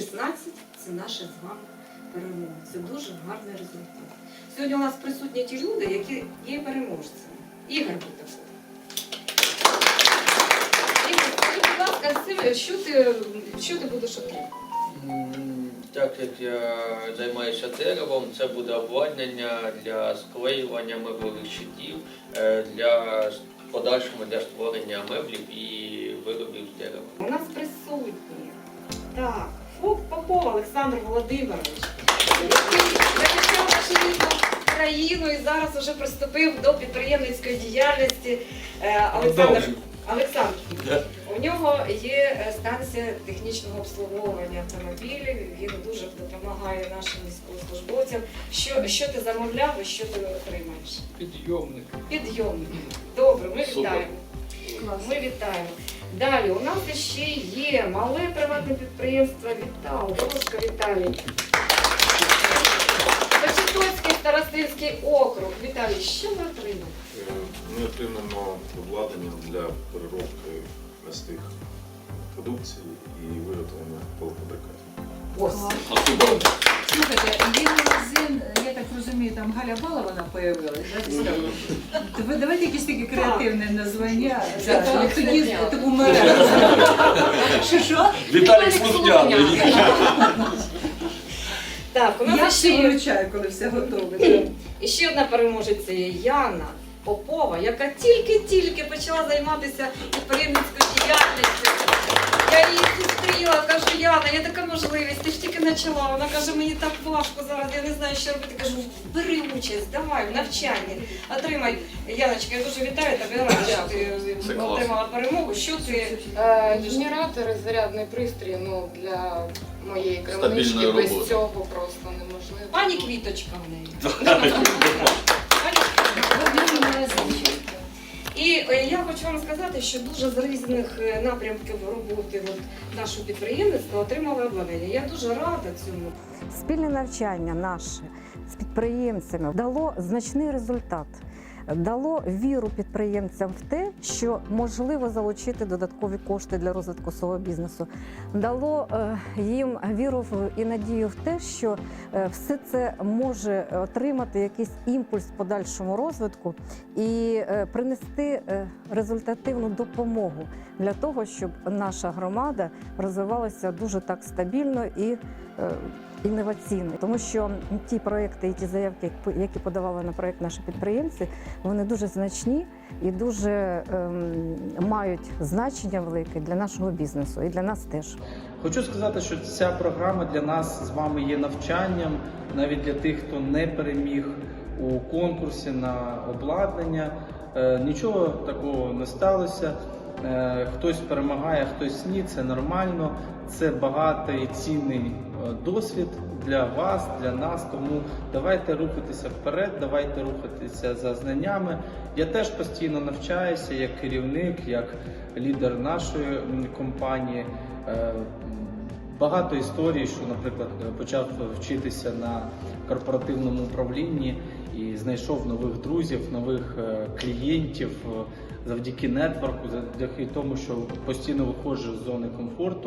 16 це наша з вами перемога. Це дуже гарний результат. Сьогодні у нас присутні ті люди, які є переможцями. Ігор Бутаков. Ігор, скажи, будь ласка, що ти, що ти будеш отримати? М, Так як я займаюся деревом, це буде обладнання для склеювання меблевих щитів, е, для с- подальшому для створення меблів і виробів з дерева. У нас присутні. Так, Попов Олександр Володимирович, який захищав нашу рідну країну і зараз вже приступив до підприємницької діяльності. Е, Олександр, Олександр, у нього є е, станція технічного обслуговування автомобілів. Він дуже допомагає нашим військовослужбовцям. Що, що ти замовляв і що ти отримаєш? Підйомник. Підйомник. Добре, ми Супер. вітаємо. Ми вітаємо. Далі у нас ще є мале приватне підприємство Вітал. Дорожка Віталій. Зачитоцький старостинський округ. Віталій, що ми отримали? Е, Ми отримаємо обладнання для переробки м'ясних продукцій і виготовлення полуфабрикатів. Ось. Слухайте, розумію, там Галя Балована появилась, да? То ви давайте якесь таке креативне названня. Да, як тоді таку мережу. Що що? Віталій Слухняний. Так, у Я нас ще ще є виручаю, коли все готове. І ще одна переможеця є Яна Попова, яка тільки-тільки почала займатися підприємницькою діяльністю. Я її зустріла, кажу, Яна, є така можливість, ти ж тільки почала. Вона каже, мені так важко зараз, я не знаю, що робити. Кажу, бери участь, давай, в навчанні, отримай. Яночка, я дуже вітаю тебе, рада, що ти отримала перемогу. Що ти Е, Генератори, зарядний пристрій, ну для моєї крамнички без цього просто неможливо. пані квіточка в неї. Сказати, що дуже з різних е, напрямків роботи от, нашого підприємництва отримали обладнання. Я дуже рада цьому. Спільне навчання наше з підприємцями дало значний результат. Дало віру підприємцям в те, що можливо залучити додаткові кошти для розвитку свого бізнесу. Дало е, їм віру і надію в те, що е, все це може отримати якийсь імпульс в подальшому розвитку і е, принести результативну допомогу для того, щоб наша громада розвивалася дуже так стабільно і е, інноваційно. Тому що ті проекти і ті заявки, які подавали на проект наші підприємці, вони дуже значні і дуже ем, мають значення велике для нашого бізнесу і для нас теж. Хочу сказати, що ця програма для нас з вами є навчанням, навіть для тих, хто не переміг у конкурсі на обладнання. Е, Нічого такого не сталося. Е, Хтось перемагає, хтось ні. Це нормально. Це багатий цінний е, досвід для вас, для нас. Тому давайте рухатися вперед, давайте рухатися за знаннями. Я теж постійно навчаюся як керівник, як лідер нашої компанії. Е, Багато історій, що, наприклад, почав вчитися на корпоративному управлінні і знайшов нових друзів, нових е, клієнтів е, завдяки нетворку, завдяки тому, що постійно виходжу з зони комфорту.